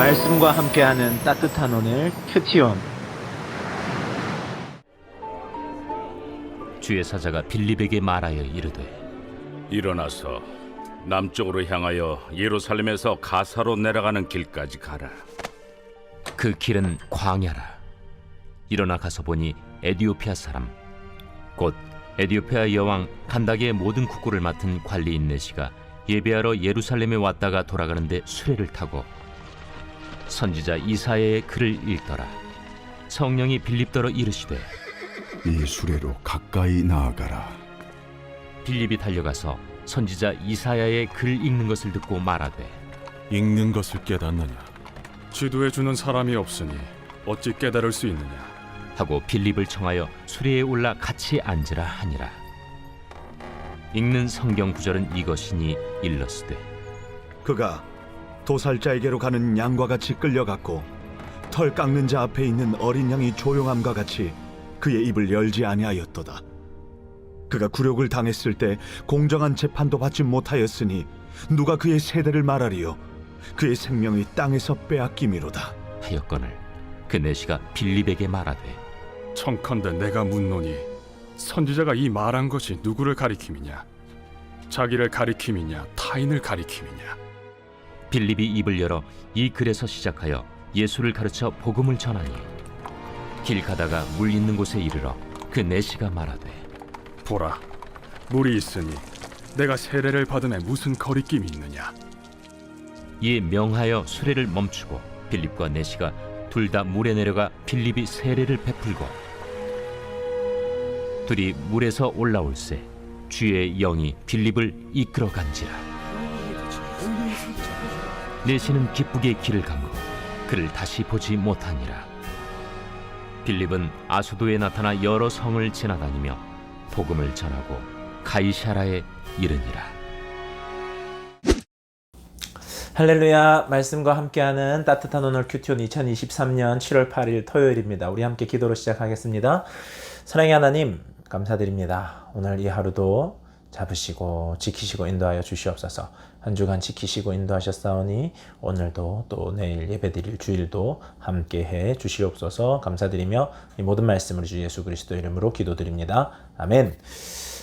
말씀과 함께하는 따뜻한 오늘 큐티온 주의 사자가 빌립에게 말하여 이르되 일어나서 남쪽으로 향하여 예루살렘에서 가사로 내려가는 길까지 가라. 그 길은 광야라 일어나 가서 보니 에디오피아 사람 곧 에디오피아 여왕 간다게의 모든 국고를 맡은 관리인 네시가 예배하러 예루살렘에 왔다가 돌아가는데 수레를 타고 선지자 이사야의 글을 읽더라 성령이 빌립더러 이르시되 이 수레로 가까이 나아가라. 빌립이 달려가서 선지자 이사야의 글 읽는 것을 듣고 말하되 읽는 것을 깨닫느냐? 지도해 주는 사람이 없으니 어찌 깨달을 수 있느냐? 하고 빌립을 청하여 수레에 올라 같이 앉으라 하니라. 읽는 성경 구절은 이것이니 일러스되 그가 도살자에게로 가는 양과 같이 끌려갔고 털 깎는 자 앞에 있는 어린 양이 조용함과 같이 그의 입을 열지 아니하였도다. 그가 굴욕을 당했을 때 공정한 재판도 받지 못하였으니 누가 그의 세대를 말하리요? 그의 생명이 땅에서 빼앗김이로다. 하였거늘 그 내시가 빌립에게 말하되 청컨대 내가 묻노니 선지자가 이 말한 것이 누구를 가리킴이냐? 자기를 가리킴이냐? 타인을 가리킴이냐? 빌립이 입을 열어 이 글에서 시작하여 예수를 가르쳐 복음을 전하니 길 가다가 물 있는 곳에 이르러 그 내시가 말하되 보라, 물이 있으니 내가 세례를 받음에 무슨 거리낌이 있느냐? 이에 명하여 수레를 멈추고 빌립과 내시가 둘 다 물에 내려가 빌립이 세례를 베풀고 둘이 물에서 올라올세 주의 영이 빌립을 이끌어 간지라 내시는 기쁘게 길을 간고 그를 다시 보지 못하니라 빌립은 아수도에 나타나 여러 성을 지나다니며 복음을 전하고 가이샤라에 이르니라 할렐루야 말씀과 함께하는 따뜻한 오늘 큐티온 2023년 7월 8일 토요일입니다. 우리 함께 기도로 시작하겠습니다. 사랑의 하나님 감사드립니다. 오늘 이 하루도 잡으시고 지키시고 인도하여 주시옵소서. 한 주간 지키시고 인도하셨사오니 오늘도 또 내일 예배드릴 주일도 함께 해 주시옵소서 감사드리며 이 모든 말씀을 주 예수 그리스도 이름으로 기도드립니다. 아멘.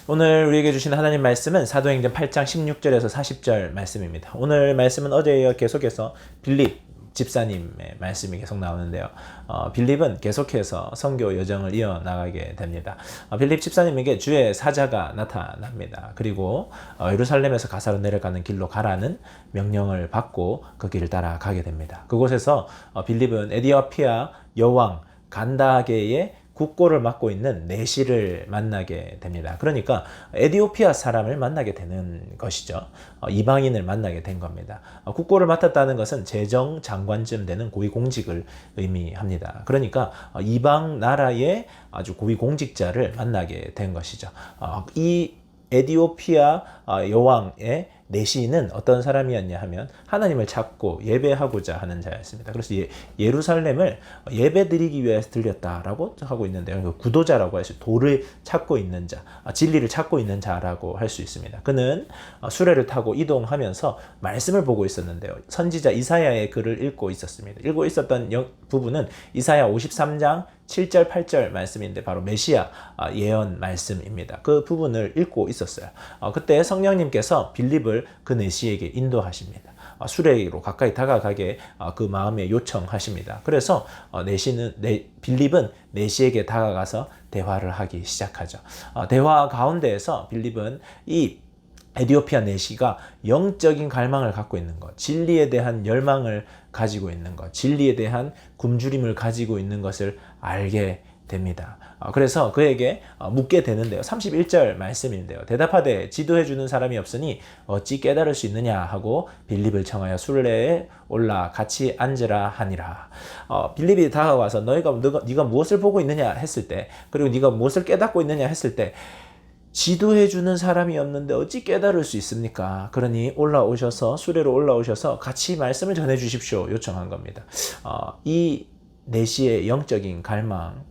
오늘 우리에게 주신 하나님 말씀은 사도행전 8장 16절에서 40절 말씀입니다. 오늘 말씀은 어제에 계속해서 빌립 집사님의 말씀이 계속 나오는데요. 어, 빌립은 계속해서 선교 여정을 이어나가게 됩니다. 어, 빌립 집사님에게 주의 사자가 나타납니다. 그리고 어, 예루살렘에서 가사로 내려가는 길로 가라는 명령을 받고 그 길을 따라 가게 됩니다. 그곳에서 어, 빌립은 에디오피아 여왕 간다게의 국고를 맡고 있는 내시를 만나게 됩니다. 그러니까 에디오피아 사람을 만나게 되는 것이죠. 어, 이방인을 만나게 된 겁니다. 어, 국고를 맡았다는 것은 재정 장관쯤 되는 고위 공직을 의미합니다. 그러니까 어, 이방 나라의 아주 고위 공직자를 만나게 된 것이죠. 어, 이 에디오피아 어, 여왕의 내시는 어떤 사람이었냐 하면 하나님을 찾고 예배하고자 하는 자였습니다. 그래서 예, 예루살렘을 예배드리기 위해서 들렸다라고 하고 있는데요. 그 구도자라고 할 수, 도를 찾고 있는 자, 아, 진리를 찾고 있는 자라고 할 수 있습니다. 그는 어, 수레를 타고 이동하면서 말씀을 보고 있었는데요. 선지자 이사야의 글을 읽고 있었습니다. 읽고 있었던 영- 부분은 이사야 53장 7절, 8절 말씀인데 바로 메시아 아, 예언 말씀입니다. 그 부분을 읽고 있었어요. 어, 그때 성령님께서 빌립을 그 내시에게 인도하십니다. 어, 수레로 가까이 다가가게 어, 그 마음에 요청하십니다. 그래서 어, 내시는 네, 빌립은 내시에게 다가가서 대화를 하기 시작하죠. 어, 대화 가운데에서 빌립은 이 에디오피아 내시가 영적인 갈망을 갖고 있는 것, 진리에 대한 열망을 가지고 있는 것, 진리에 대한 굶주림을 가지고 있는 것을 알게 됩니다. 어, 그래서 그에게 어, 묻게 되는데요. 31절 말씀인데요. 대답하되 지도해 주는 사람이 없으니 어찌 깨달을 수 있느냐 하고 빌립을 청하여 순례에 올라 같이 앉으라 하니라. 어, 빌립이 다가와서 너희가 너가 네가 무엇을 보고 있느냐 했을 때 그리고 네가 무엇을 깨닫고 있느냐 했을 때 지도해 주는 사람이 없는데 어찌 깨달을 수 있습니까? 그러니 올라오셔서 수레로 올라오셔서 같이 말씀을 전해 주십시오 요청한 겁니다. 어, 이 내시의 영적인 갈망,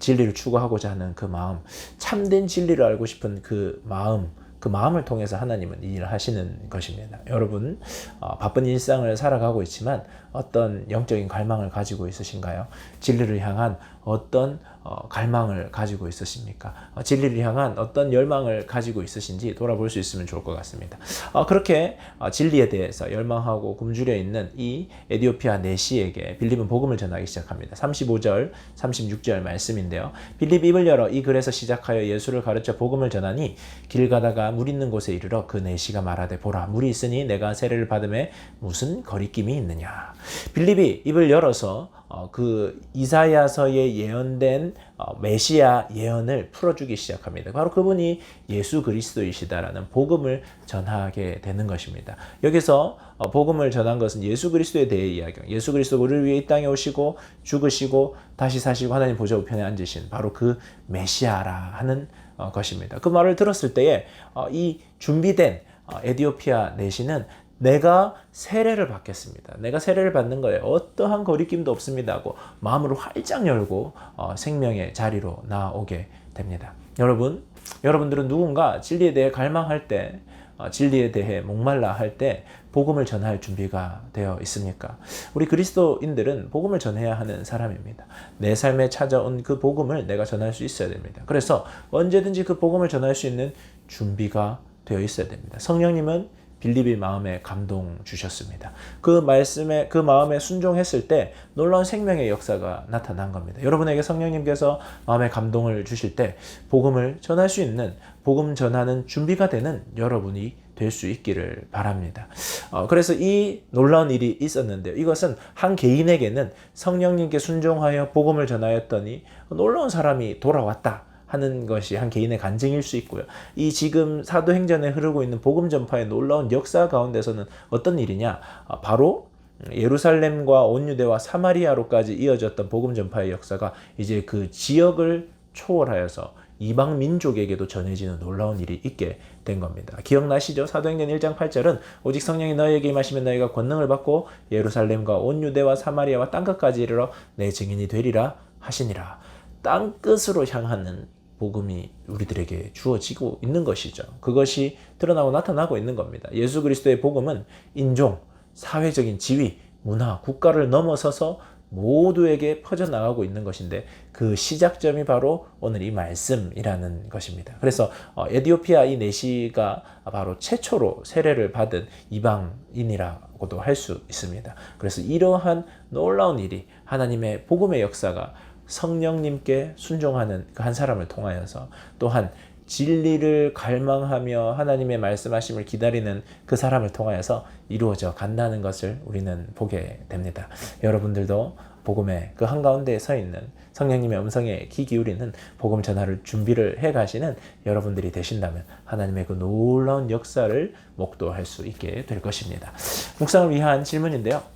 진리를 추구하고자 하는 그 마음, 참된 진리를 알고 싶은 그 마음, 그 마음을 통해서 하나님은 이 일을 하시는 것입니다. 여러분 어, 바쁜 일상을 살아가고 있지만 어떤 영적인 갈망을 가지고 있으신가요? 진리를 향한 어떤 어, 갈망을 가지고 있으십니까? 어, 진리를 향한 어떤 열망을 가지고 있으신지 돌아볼 수 있으면 좋을 것 같습니다. 어, 그렇게 어, 진리에 대해서 열망하고 굶주려 있는 이 에디오피아 내시에게 빌립은 복음을 전하기 시작합니다. 35절, 36절 말씀인데요. 빌립 입을 열어 이 글에서 시작하여 예수를 가르쳐 복음을 전하니 길 가다가 물 있는 곳에 이르러 그 내시가 말하되 보라 물이 있으니 내가 세례를 받음에 무슨 거리낌이 있느냐. 빌립이 입을 열어서 어, 그 이사야서에 예언된 어, 메시아 예언을 풀어주기 시작합니다. 바로 그분이 예수 그리스도이시다라는 복음을 전하게 되는 것입니다. 여기서 어, 복음을 전한 것은 예수 그리스도에 대해 이야기해요. 예수 그리스도 우리를 위해 이 땅에 오시고 죽으시고 다시 사시고 하나님 보좌 우편에 앉으신 바로 그 메시아라 하는 어, 것입니다. 그 말을 들었을 때에 어, 이 준비된 어, 에디오피아 내시는 내가 세례를 받겠습니다. 내가 세례를 받는 거에 어떠한 거리낌도 없습니다 하고 마음을 활짝 열고 어, 생명의 자리로 나오게 됩니다. 여러분, 여러분들은 누군가 진리에 대해 갈망할 때, 어, 진리에 대해 목말라 할 때 복음을 전할 준비가 되어 있습니까? 우리 그리스도인들은 복음을 전해야 하는 사람입니다. 내 삶에 찾아온 그 복음을 내가 전할 수 있어야 됩니다. 그래서 언제든지 그 복음을 전할 수 있는 준비가 되어 있어야 됩니다. 성령님은 빌립의 마음에 감동 주셨습니다. 그 말씀에 그 마음에 순종했을 때 놀라운 생명의 역사가 나타난 겁니다. 여러분에게 성령님께서 마음에 감동을 주실 때 복음을 전할 수 있는 복음 전하는 준비가 되는 여러분이 될 수 있기를 바랍니다. 어, 그래서 이 놀라운 일이 있었는데요. 이것은 한 개인에게는 성령님께 순종하여 복음을 전하였더니 놀라운 사람이 돌아왔다. 하는 것이 한 개인의 간증일 수 있고요. 이 지금 사도행전에 흐르고 있는 복음 전파의 놀라운 역사 가운데서는 어떤 일이냐? 아, 바로 예루살렘과 온 유대와 사마리아로까지 이어졌던 복음 전파의 역사가 이제 그 지역을 초월하여서 이방 민족에게도 전해지는 놀라운 일이 있게 된 겁니다. 기억나시죠? 사도행전 1장 8절은 오직 성령이 너희에게 임하시면 너희가 권능을 받고 예루살렘과 온 유대와 사마리아와 땅 끝까지 이르러 내 증인이 되리라 하시니라. 땅 끝으로 향하는 복음이 우리들에게 주어지고 있는 것이죠. 그것이 드러나고 나타나고 있는 겁니다. 예수 그리스도의 복음은 인종, 사회적인 지위, 문화, 국가를 넘어서서 모두에게 퍼져나가고 있는 것인데 그 시작점이 바로 오늘 이 말씀이라는 것입니다. 그래서 어, 에디오피아 이 내시가 바로 최초로 세례를 받은 이방인이라고도 할 수 있습니다. 그래서 이러한 놀라운 일이 하나님의 복음의 역사가 성령님께 순종하는 그 한 사람을 통하여서 또한 진리를 갈망하며 하나님의 말씀하심을 기다리는 그 사람을 통하여서 이루어져 간다는 것을 우리는 보게 됩니다. 여러분들도 복음의 그 한가운데에 서 있는 성령님의 음성에 귀 기울이는 복음 전하를 준비를 해 가시는 여러분들이 되신다면 하나님의 그 놀라운 역사를 목도할 수 있게 될 것입니다. 묵상을 위한 질문인데요.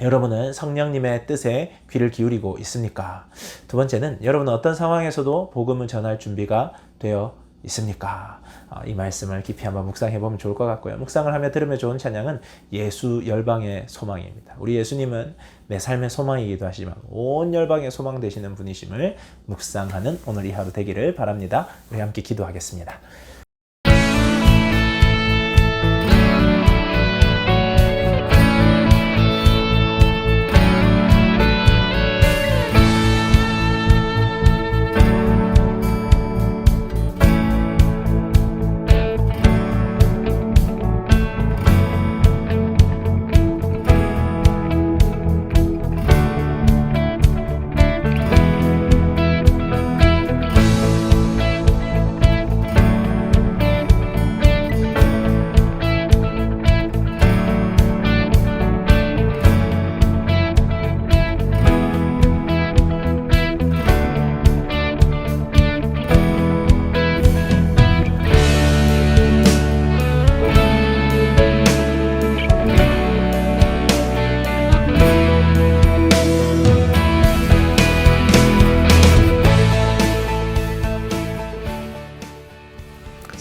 여러분은 성령님의 뜻에 귀를 기울이고 있습니까? 두 번째는 여러분은 어떤 상황에서도 복음을 전할 준비가 되어 있습니까? 아, 이 말씀을 깊이 한번 묵상해 보면 좋을 것 같고요. 묵상을 하며 들으면 좋은 찬양은 예수 열방의 소망입니다. 우리 예수님은 내 삶의 소망이기도 하시지만 온 열방의 소망 되시는 분이심을 묵상하는 오늘 이 하루 되기를 바랍니다. 우리 함께 기도하겠습니다.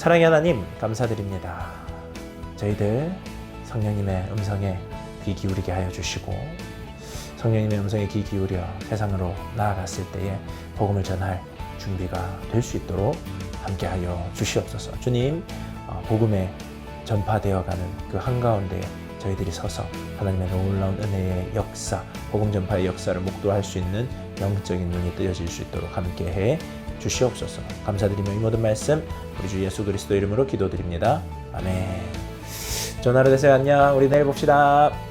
사랑의 하나님 감사드립니다. 저희들 성령님의 음성에 귀 기울이게 하여 주시고 성령님의 음성에 귀 기울여 세상으로 나아갔을 때에 복음을 전할 준비가 될 수 있도록 함께하여 주시옵소서. 주님 어, 복음에 전파되어가는 그 한가운데 저희들이 서서 하나님의 놀라운 은혜의 역사, 복음 전파의 역사를 목도할 수 있는 영적인 눈이 뜨여질 수 있도록 함께해 주시옵소서. 감사드리며 이 모든 말씀 우리 주 예수 그리스도 이름으로 기도드립니다. 아멘. 좋은 하루 되세요. 안녕. 우리 내일 봅시다.